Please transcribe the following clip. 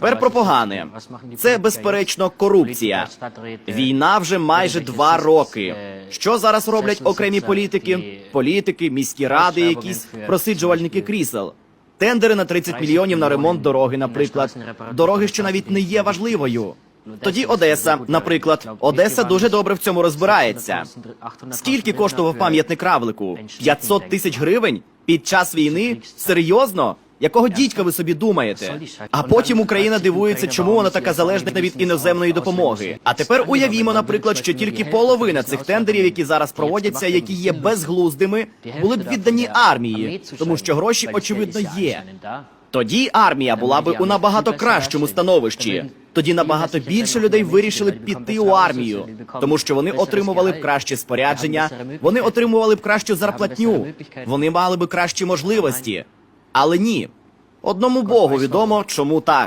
Тепер про погане. Це безперечно корупція. Війна вже майже два роки. Що зараз роблять окремі політики? Політики, міські ради, якісь просиджувальники крісел. Тендери на 30 мільйонів на ремонт дороги, наприклад. Дороги, що навіть не є важливою. Тоді Одеса, наприклад, Одеса дуже добре в цьому розбирається. Скільки коштував пам'ятник равлику? 500 тисяч гривень? Під час війни? Серйозно? Якого дідька ви собі думаєте? А потім Україна дивується, чому вона така залежна від іноземної допомоги. А тепер уявімо, наприклад, що тільки половина цих тендерів, які зараз проводяться, які є безглуздими, були б віддані армії, тому що гроші очевидно є. Тоді армія була би у набагато кращому становищі. Тоді набагато більше людей вирішили б піти у армію, тому що вони отримували б краще спорядження, вони отримували б кращу зарплатню, вони мали б кращі можливості. Але ні, одному Богу відомо, чому так.